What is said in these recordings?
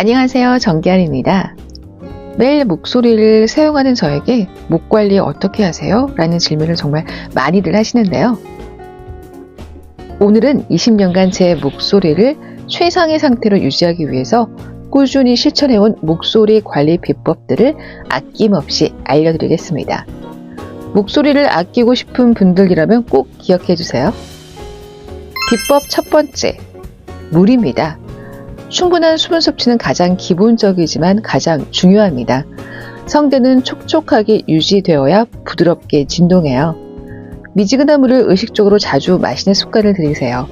안녕하세요. 정기환입니다. 매일 목소리를 사용하는 저에게 목 관리 어떻게 하세요? 라는 질문을 정말 많이들 하시는데요. 오늘은 20년간 제 목소리를 최상의 상태로 유지하기 위해서 꾸준히 실천해온 목소리 관리 비법들을 아낌없이 알려드리겠습니다. 목소리를 아끼고 싶은 분들이라면 꼭 기억해 주세요. 비법 첫 번째, 물입니다. 충분한 수분 섭취는 가장 기본적이지만 가장 중요합니다. 성대는 촉촉하게 유지되어야 부드럽게 진동해요. 미지근한 물을 의식적으로 자주 마시는 습관을 들이세요.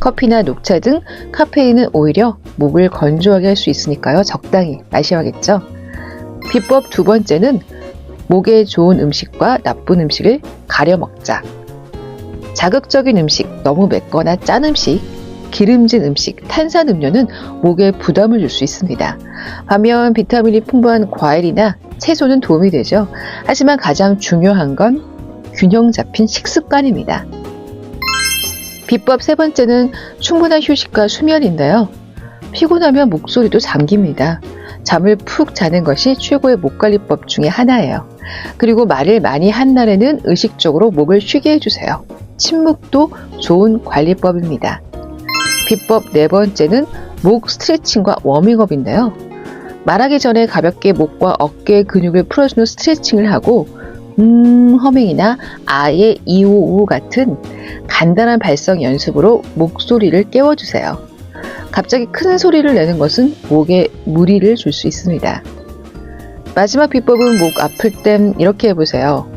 커피나 녹차 등 카페인은 오히려 목을 건조하게 할 수 있으니까요. 적당히 마셔야겠죠. 비법 두 번째는 목에 좋은 음식과 나쁜 음식을 가려 먹자. 자극적인 음식, 너무 맵거나 짠 음식, 기름진 음식, 탄산 음료는 목에 부담을 줄 수 있습니다. 반면 비타민이 풍부한 과일이나 채소는 도움이 되죠. 하지만 가장 중요한 건 균형 잡힌 식습관입니다. 비법 세 번째는 충분한 휴식과 수면인데요. 피곤하면 목소리도 잠깁니다. 잠을 푹 자는 것이 최고의 목 관리법 중에 하나예요. 그리고 말을 많이 한 날에는 의식적으로 목을 쉬게 해주세요. 침묵도 좋은 관리법입니다. 비법 네 번째는 목 스트레칭과 워밍업인데요. 말하기 전에 가볍게 목과 어깨 근육을 풀어주는 스트레칭을 하고 음 허밍이나 아예 이오우 같은 간단한 발성 연습으로 목소리를 깨워주세요. 갑자기 큰 소리를 내는 것은 목에 무리를 줄 수 있습니다. 마지막 비법은 목 아플 땐 이렇게 해보세요.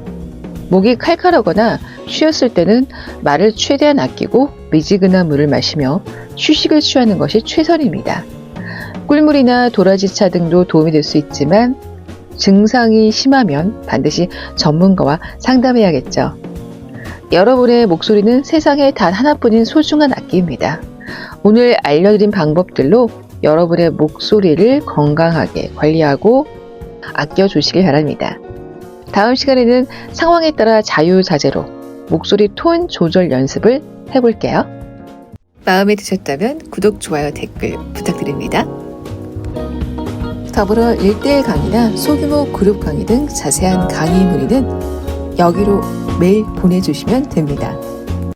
목이 칼칼하거나 쉬었을 때는 말을 최대한 아끼고 미지근한 물을 마시며 휴식을 취하는 것이 최선입니다. 꿀물이나 도라지차 등도 도움이 될 수 있지만 증상이 심하면 반드시 전문가와 상담해야겠죠. 여러분의 목소리는 세상에 단 하나뿐인 소중한 악기입니다. 오늘 알려드린 방법들로 여러분의 목소리를 건강하게 관리하고 아껴주시길 바랍니다. 다음 시간에는 상황에 따라 자유자재로 목소리 톤 조절 연습을 해볼게요. 마음에 드셨다면 구독, 좋아요, 댓글 부탁드립니다. 더불어 1대1 강의나 소규모 그룹 강의 등 자세한 강의 문의는 여기로 메일 보내주시면 됩니다.